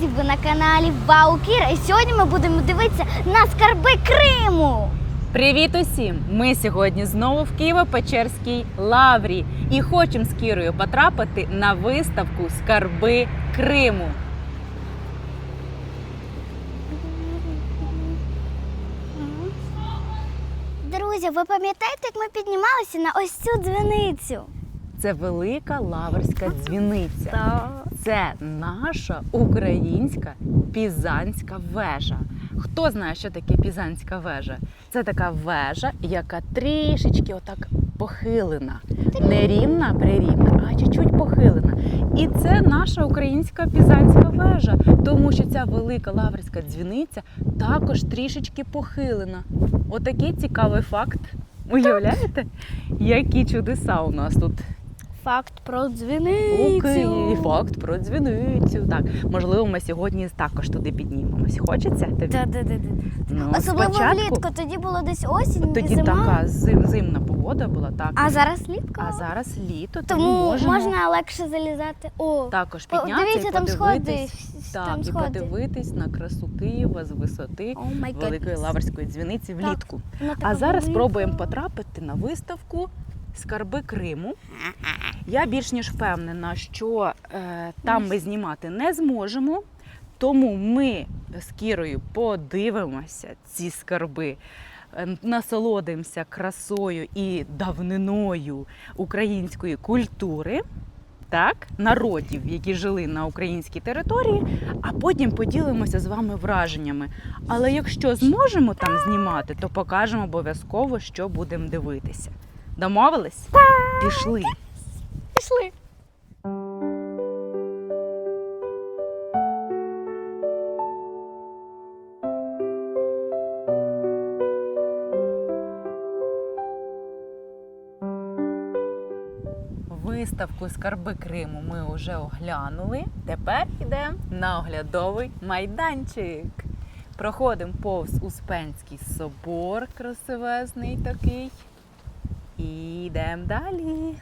друзі! Ви на каналі Вау Кіра. І сьогодні ми будемо дивитися на скарби Криму. Привіт усім! Ми сьогодні знову в Києво-Печерській лаврі і хочемо з Кірою потрапити на виставку Скарби Криму. Друзі, ви пам'ятаєте, як ми піднімалися на ось цю дзвіницю? Це велика лаврська дзвіниця. Це наша українська пізанська вежа. Хто знає, що таке пізанська вежа? Це така вежа, яка трішечки отак похилена. Не рівна, прирівна, а чуть-чуть похилена. І це наша українська пізанська вежа, тому що ця велика лаврська дзвіниця також трішечки похилена. Отакий цікавий факт. Уявляєте, які чудеса у нас тут Факт про Окей, факт про дзвіницю. Так, можливо, ми сьогодні також туди піднімемось. Хочеться тобі? Да-да-да-да. Ну, Особливо спочатку влітку, тоді було десь осінь тоді зима. така зим, зимна погода була, так. А зараз літко. А зараз літо, тому, Тому можемо можна легше залізати. О, також піднятися дивіться, і там сходи. Так, там і сходи. подивитись на красу Києва з висоти май Великої. Лаврської дзвіниці влітку. Така А зараз спробуємо потрапити на виставку Скарби Криму. Я більш ніж впевнена, що е, там ми знімати не зможемо. Тому ми з Кірою подивимося ці скарби, е, насолодимося красою і давниною української культури. Так, народів, які жили на українській території, а потім поділимося з вами враженнями. Але якщо зможемо там знімати, то покажемо обов'язково, що будемо дивитися. Домовились? Пішли. Пішли. Виставку Скарби Криму ми вже оглянули. Тепер йдемо на оглядовий майданчик. Проходимо повз Успенський собор, красивезний такий. І йдемо далі.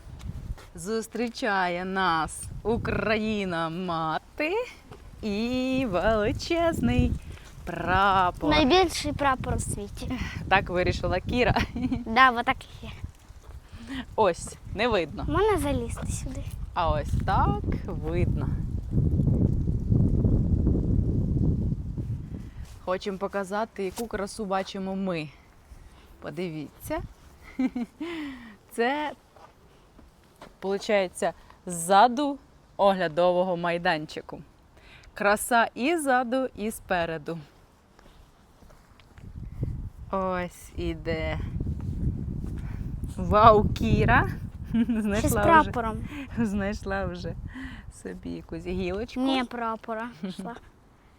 Зустрічає нас Україна мати і величезний прапор. Найбільший прапор у світі. Так вирішила Кіра. Да, отак і є. Ось, не видно. Можна залізти сюди. А ось так видно. Хочемо показати, яку красу бачимо ми. Подивіться. Це, виходить, ззаду оглядового майданчику. Краса і ззаду, і спереду. Ось іде. Вау, Кіра. Ще з Знайшла вже прапором. знайшла вже собі якусь гілочку. Ні, прапора. Йшла.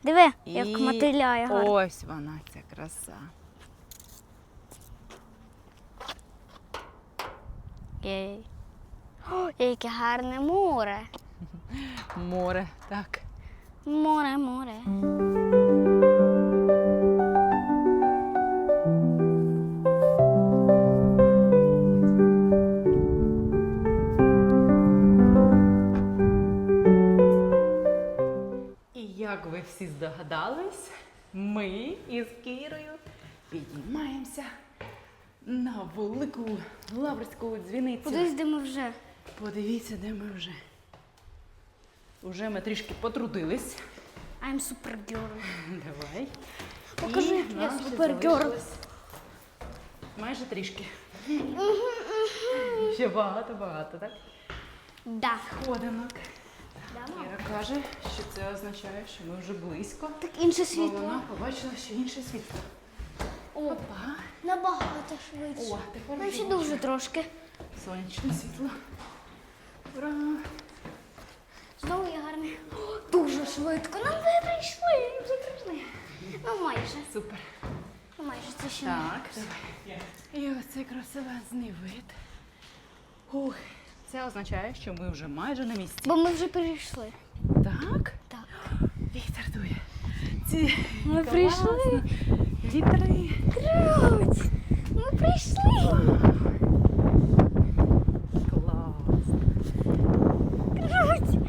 Диви, як І мотиляє гарно. Ось вона, ця краса. Єй. О, яке гарне море. Море, так. Море, море. І як ви всі здогадались, ми із Кірою піднімаємося на велику лаврську дзвіницю. Кудись де ми вже. Подивіться, де ми вже. Уже ми трішки потрудились. I'm super girl. Давай. Покажи, як я нам ще залишилось Майже трішки. Ще багато-багато, так? Да. Ходинок. Да. Іра каже, що це означає, що ми вже близько. Так інше Бо світло. вона побачила, що інше світло. Опа. Набагато швидше. О, тепер Ну, вже ще дуже трошки. сонячне світло. Ура! Знову є гарне. О, Дуже швидко. Ну ви прийшли, вже прийшли. Ну майже. Супер. Ну майже це ще не. Так, давай. І оцей красивезний вид. Ух, це означає, що ми вже майже на місці. Бо ми вже прийшли. Так? Так. Вітер дує. Ці Ми прийшли. Вітри. Круть! Ми прийшли! Клас! Круть!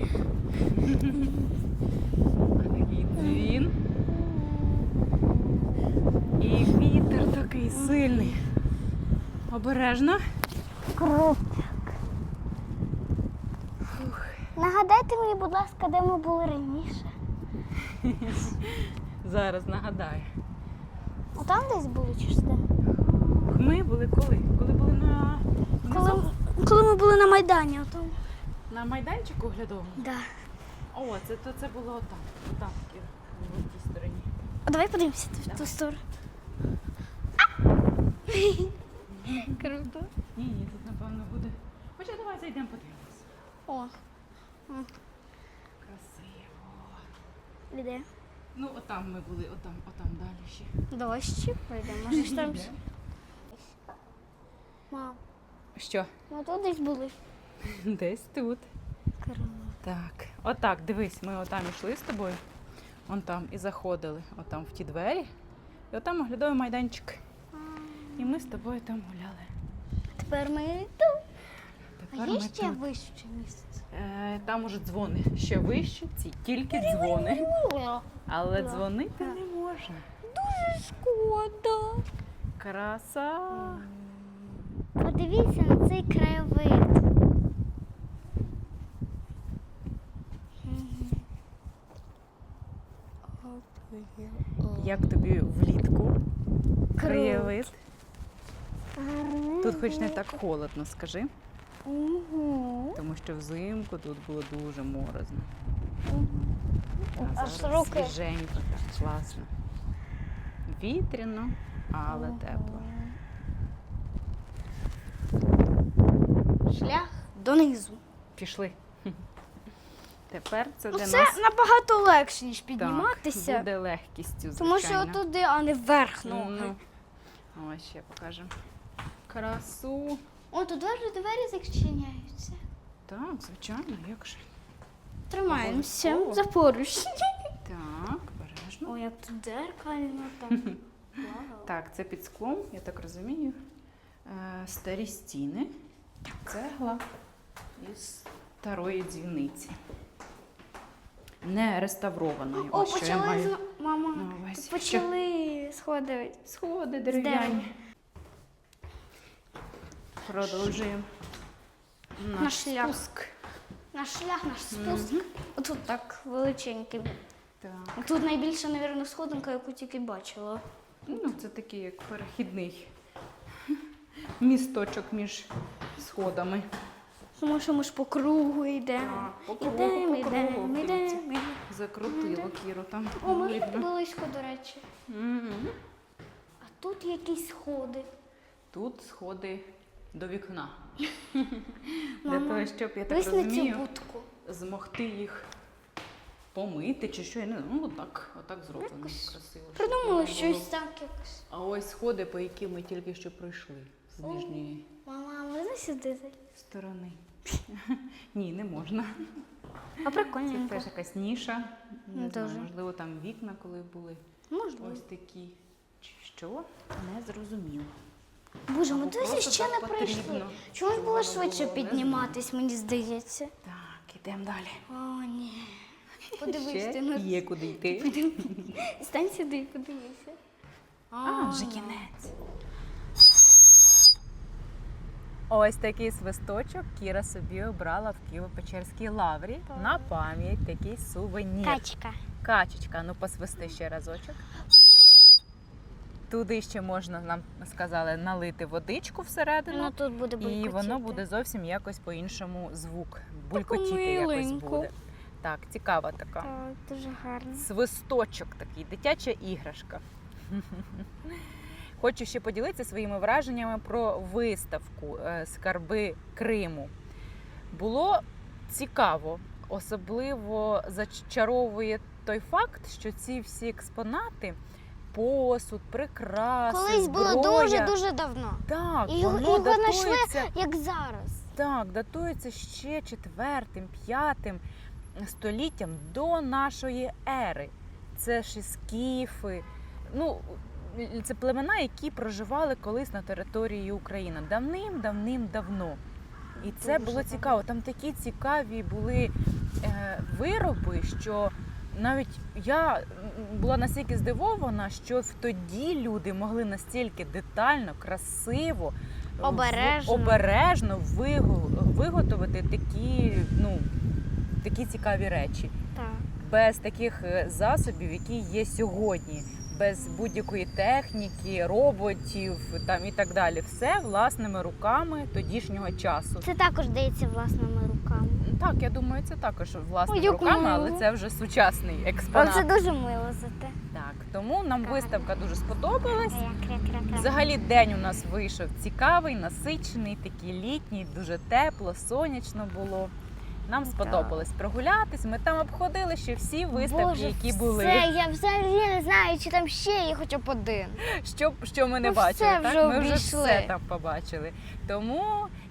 І вітер такий сильний. Обережно. Круть. Нагадайте мені, будь ласка, де ми були раніше. Зараз нагадаю. Там десь були чи ж де? Ми були коли? Коли були на, Коли, коли ми були на Майдані, отам. на майданчику оглядовому? Да. О, це, то це було отам. Отам, таки, в тій стороні. А давай подивимося в ту сторону. Круто. Ні, ні, тут напевно буде. Хоча давай зайдемо подивимось. О, Красиво. іде. Ну, отам ми були, отам, отам далі ще. Дощ. Пройдемо. Може там. Мам, Що? ми тут десь були. Десь тут. Так, отак, дивись, ми отам йшли з тобою. Вон там і заходили, отам в ті двері. І отам оглядовий майданчик. І ми з тобою там гуляли. Тепер ми тут. А є ще вище місце. Е, там уже дзвони ще вище, ці тільки дзвони. Але дзвонити не можна. Дуже шкода. Краса. Подивіться на цей краєвид. Як тобі влітку краєвид? Тут хоч не так холодно, скажи. Угу. Тому що взимку тут було дуже морозно. А Аж зараз руки. свіженько, так класно. Вітряно, але тепло. Шлях донизу. Пішли. Тепер це Ну, для це нас набагато легше, ніж так, підніматися. буде легкістю, тому що звичайно. отуди, а не вверх ноги. Ну, ось ще покажемо. Красу. О, тут двері, двері зачиняються. Так, звичайно, як же. Тримаємося за поручні. О, як тут дзеркально там. Вау. Так, це під склом, я так розумію. Е, старі стіни, цегла із старої дзвіниці. Не реставрованої. О, Ось що я почали маю з... мама. на увазі. Почали сходи. Сходи дерев'яні. Продовжуємо. На шлях. спуск. Наш шлях, наш спуск. Отут так величенький. Так. Тут найбільша, мабуть, сходинка, яку тільки бачила. Ну, це такий як перехідний місточок між сходами. Тому що ми ж по кругу йдемо. По кругу, Ідемо, по кругу, йдемо, йдемо. Закрутило Кіру там. О, ми видно. близько, до речі. Мгм. А тут якісь сходи. Тут сходи до вікна. Для Мама, того, щоб я так Дивись на цю розумію, будку. змогти їх помити чи що. Я не знаю, ну отак, отак зроблено. Якось Красиво. щоб Придумали воно щось було. так якось. А ось сходи, по які ми тільки що пройшли з О. нижньої Мама, можна сюди зайти? сторони. Ні, не можна. А Це прикольненько. теж якась ніша. Не Ну, знаю, дуже. можливо, там вікна, коли були. Можна. Ось такі. Чи що? Не зрозуміло. Bоже, ми Або досі просто ще так не прийшли. потрібно, Чому ж було воно швидше було, не підніматись, мені здається. Так, ідемо далі. О, ні. Подивись, Ще ти на є куди йти. стань сюди і подивися. А, вже кінець. Ось такий свисточок Кіра собі обрала в Києво-Печерській лаврі на пам'ять такий сувенір. Качка. Качечка, ну посвисти ще разочок. Туди ще можна, нам сказали, налити водичку всередину, Ну тут буде і булькотіти. воно буде зовсім якось по-іншому звук. Булькотіти якось миленько. буде. Так, цікава така. Так, дуже гарно. Свисточок такий, дитяча іграшка. Хочу ще поділитися своїми враженнями про виставку е, Скарби Криму. Було цікаво, особливо зачаровує той факт, що ці всі експонати, посуд, прикраси, Колись було дуже-дуже давно. Так, І воно його датується, Як зараз. так, датується ще четвертим, п'ятим століттям до нашої ери. Це ж і скіфи. Ну, це племена, які проживали колись на території України давним-давним-давно. І це Дуже було цікаво. Там такі цікаві були е, вироби, що навіть я була настільки здивована, що тоді люди могли настільки детально, красиво в- Обережно. обережно вигу- виготовити такі, ну, такі цікаві речі. Так. без таких е, засобів, які є сьогодні, без будь-якої техніки, роботів там і так далі. Все власними руками тодішнього часу. Це також дається власними руками. Так, я думаю, це також власними Ой, руками, але це вже сучасний Але експонат. це дуже мило зате. Так, тому нам виставка дуже сподобалась. Взагалі день у нас вийшов цікавий, насичений, такий літній, дуже тепло, сонячно було. Нам сподобалось прогулятись. Ми там обходили ще всі виставки, Боже, які були. Все, я взагалі не знаю, чи там ще є хоча б один. Що, що ми не Ну, бачили, все так? вже ми вже все там побачили. Тому,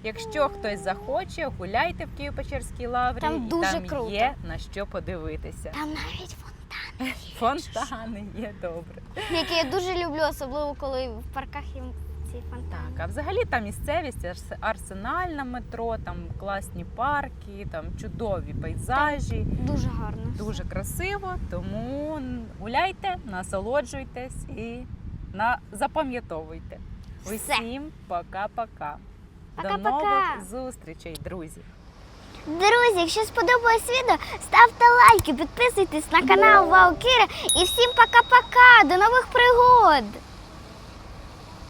якщо хтось захоче, гуляйте в Києво-Печерській лаврі, Там і дуже там круто. є на що подивитися. Там навіть фонтан, Фонтани є добре. який я дуже люблю, особливо коли в парках є ці фонтани. Так, а взагалі там місцевість, арс- арсенальне метро, там класні парки, там чудові пейзажі, Дуже гарно. дуже красиво. Тому гуляйте, насолоджуйтесь і на... запам'ятовуйте. Все. Усім пока-пока. До нових зустрічей, друзі. Друзі, якщо сподобалось відео, ставте лайки, підписуйтесь на канал Ваукіра і всім пока-пока! До нових пригод!